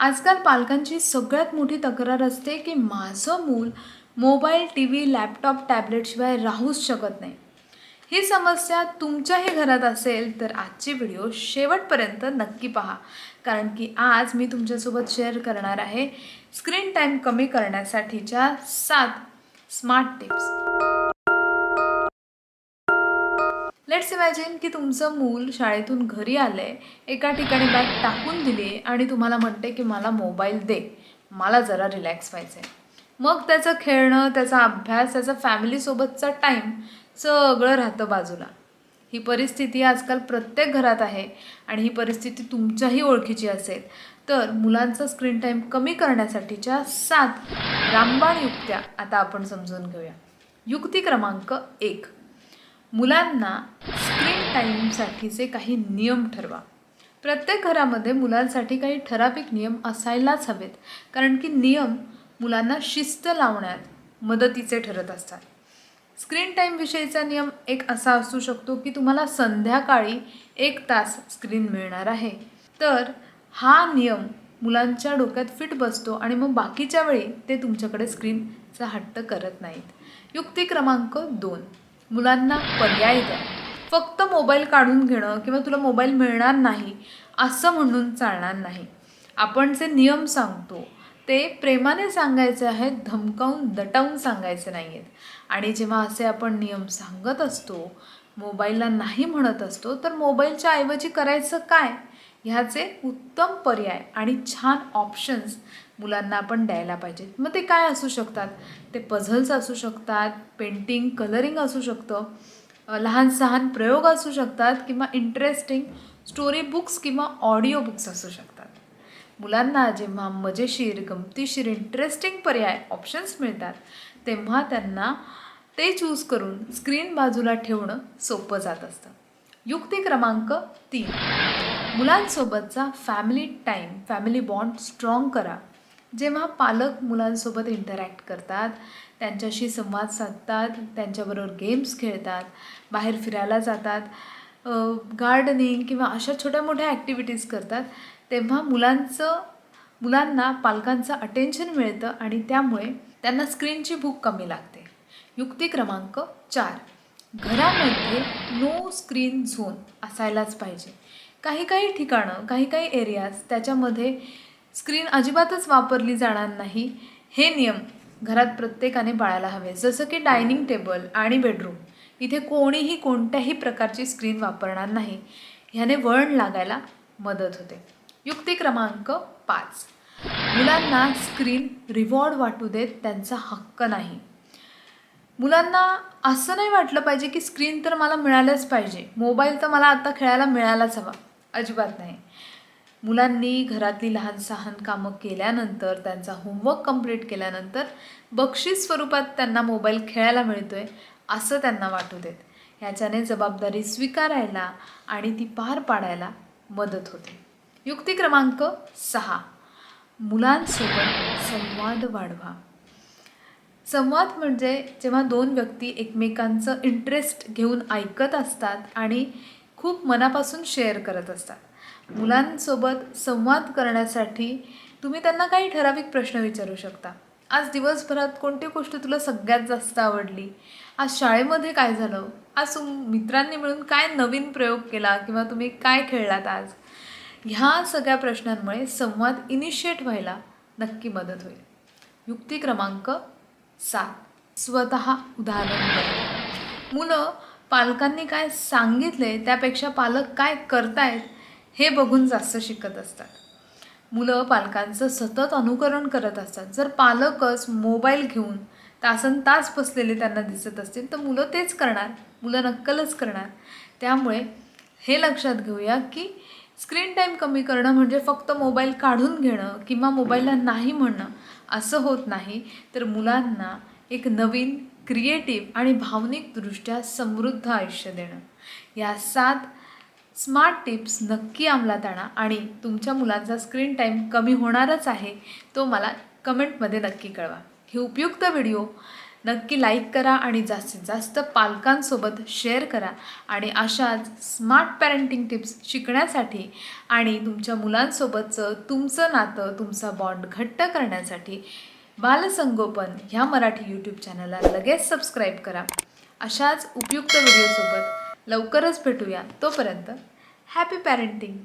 आजकाल पालकांची सगळ्यात मोठी तक्रार असते की माझं मूल मोबाईल टी व्ही लॅपटॉप टॅबलेटशिवाय राहूच शकत नाही. ही समस्या तुमच्याही घरात असेल तर आजची व्हिडिओ शेवटपर्यंत नक्की पहा. कारण की आज मी तुमच्यासोबत शेअर करणार आहे स्क्रीन टाईम कमी करण्यासाठीच्या सात स्मार्ट टिप्स. लेट्स इमॅजिन की तुमचं मूल शाळेतून घरी आलं आहे एका ठिकाणी बॅग टाकून दिली आहे आणि तुम्हाला म्हणते की मला मोबाईल दे. मला जरा रिलॅक्स व्हायचं आहे मग त्याचं खेळणं त्याचा अभ्यास त्याचा फॅमिलीसोबतचा टाईम सगळं राहतं बाजूला. ही परिस्थिती आजकाल प्रत्येक घरात आहे आणि ही परिस्थिती तुमच्याही ओळखीची असेल. तर मुलांचा स्क्रीन टाईम कमी करण्यासाठीच्या सात रामबाण युक्त्या आता आपण समजून घेऊया. युक्ती क्रमांक एक. मुलांना स्क्रीन टाईमसाठीचे काही नियम ठरवा. प्रत्येक घरामध्ये मुलांसाठी काही ठराविक नियम असायलाच हवेत कारण की नियम मुलांना शिस्त लावण्यात मदतीचे ठरत असतात. स्क्रीन टाईमविषयीचा नियम एक असा असू शकतो की तुम्हाला संध्याकाळी एक तास स्क्रीन मिळणार आहे. तर हा नियम मुलांच्या डोक्यात फिट बसतो आणि मग बाकीच्या वेळी ते तुमच्याकडे स्क्रीनचा हट्ट करत नाहीत. युक्ती क्रमांक दोन. मुलांना पर्याय द्या. फक्त मोबाईल काढून घेणं किंवा तुला मोबाईल मिळणार नाही असं म्हणून चालणार नाही. आपण जे नियम सांगतो ते प्रेमाने सांगायचे आहेत धमकावून दटावून सांगायचे नाही आहेत आणि जेव्हा असे आपण नियम सांगत असतो मोबाईलला नाही म्हणत असतो तर मोबाईलच्या ऐवजी करायचं काय? ह्याचे उत्तम पर्याय आणि छान ऑप्शन्स मुलांना आपण द्यायला पाहिजेत मग ते काय असू शकतात? ते पझल्स असू शकतात पेंटिंग कलरिंग असू शकतं लहान सहान प्रयोग असू शकतात किंवा इंटरेस्टिंग स्टोरी बुक्स किंवा ऑडिओ बुक्स असू शकतात. मुलांना जेव्हा मजेशीर गमतीशीर इंटरेस्टिंग पर्याय ऑप्शन्स मिळतात तेव्हा त्यांना ते चूज करून स्क्रीन बाजूला ठेवणं सोपं जात असतं. युक्ती क्रमांक तीन. मुलांसोबतचा family time family bond strong करा. जेव्हा पालक मुलांसोबत इंटरॅक्ट करतात त्यांच्याशी संवाद साधतात त्यांच्याबरोबर गेम्स खेळतात बाहेर फिरायला जातात गार्डनिंग किंवा अशा छोट्या मोठ्या ॲक्टिव्हिटीज करतात तेव्हा मुलांचं मुलांना पालकांचं अटेन्शन मिळतं आणि त्यामुळे त्यांना स्क्रीनची भूक कमी लागते. युक्ती क्रमांक चार. घरामध्ये नो स्क्रीन झोन असायलाच पाहिजे. काही काही ठिकाणं काही काही एरियाज त्याच्यामध्ये स्क्रीन अजिबातच वापरली जाणार नाही. हे नियम घरात प्रत्येकाने पाळायला हवे. जसं की डायनिंग टेबल आणि बेडरूम. इथे कोणीही कोणत्याही प्रकारची स्क्रीन वापरणार नाही. ह्याने वळण लागायला मदत होते. युक्ती क्रमांक पाच. मुलांना स्क्रीन रिवॉर्ड वाटू देत त्यांचा हक्क नाही. मुलांना असं नाही वाटलं पाहिजे की स्क्रीन तर मला मिळालंच पाहिजे. मोबाईल तर मला आता खेळायला मिळालाच हवा. अजिबात नाही. मुलांनी घरातली लहान सहान कामं केल्यानंतर त्यांचा होमवर्क कंप्लीट केल्यानंतर बक्षीस स्वरूपात त्यांना मोबाईल खेळायला मिळतो आहे असं त्यांना वाटू देत. ह्याच्याने जबाबदारी स्वीकारायला आणि ती पार पाडायला मदत होते. युक्ती क्रमांक सहा. मुलांसोबत संवाद वाढवा. संवाद म्हणजे जेव्हा दोन व्यक्ती एकमेकांचं इंटरेस्ट घेऊन ऐकत असतात आणि खूप मनापासून शेअर करत असतात. मुलांसोबत संवाद करण्यासाठी तुम्ही त्यांना काही ठराविक प्रश्न विचारू शकता. आज दिवसभरात कोणती गोष्ट तुला सगळ्यात जास्त आवडली? आज शाळेमध्ये काय झालं? आज तुम मित्रांनी मिळून काय नवीन प्रयोग केला किंवा तुम्ही काय खेळलात आज? ह्या सगळ्या प्रश्नांमुळे संवाद इनिशिएट व्हायला नक्की मदत होईल. युक्ती क्रमांक सात. स्वतः उदाहरण मुलं पालकांनी काय सांगितले त्यापेक्षा पालक काय करतायत हे बघून जास्त शिकत असतात. मुलं पालकांचं सतत अनुकरण करत असतात. जर पालकच मोबाईल घेऊन तासन तास बसलेले त्यांना दिसत असतील तर मुलं तेच करणार. मुलं नक्कलच करणार. त्यामुळे हे लक्षात घेऊया की स्क्रीन टाईम कमी करणं म्हणजे फक्त मोबाईल काढून घेणं किंवा मोबाईलला नाही म्हणणं असं होत नाही. तर मुलांना एक नवीन क्रिएटिव्ह आणि भावनिकदृष्ट्या समृद्ध आयुष्य देणं. या सात स्मार्ट टिप्स नक्की अंमलात आणा आणि तुमच्या मुलांचा स्क्रीन टाईम कमी होणारच आहे तो मला कमेंटमध्ये नक्की कळवा. हे उपयुक्त व्हिडिओ नक्की लाईक करा आणि जास्तीत जास्त पालकांसोबत शेअर करा आणि अशाच स्मार्ट पॅरेंटिंग टिप्स शिकण्यासाठी आणि तुमच्या मुलांसोबतचं तुमचं नातं तुमचा बॉन्ड घट्ट करण्यासाठी बालसंगोपन ह्या मराठी यूट्यूब चॅनलला लगेच सबस्क्राईब करा. अशाच उपयुक्त व्हिडिओसोबत लवकरच भेटूया तोपर्यंत हॅपी पॅरेंटिंग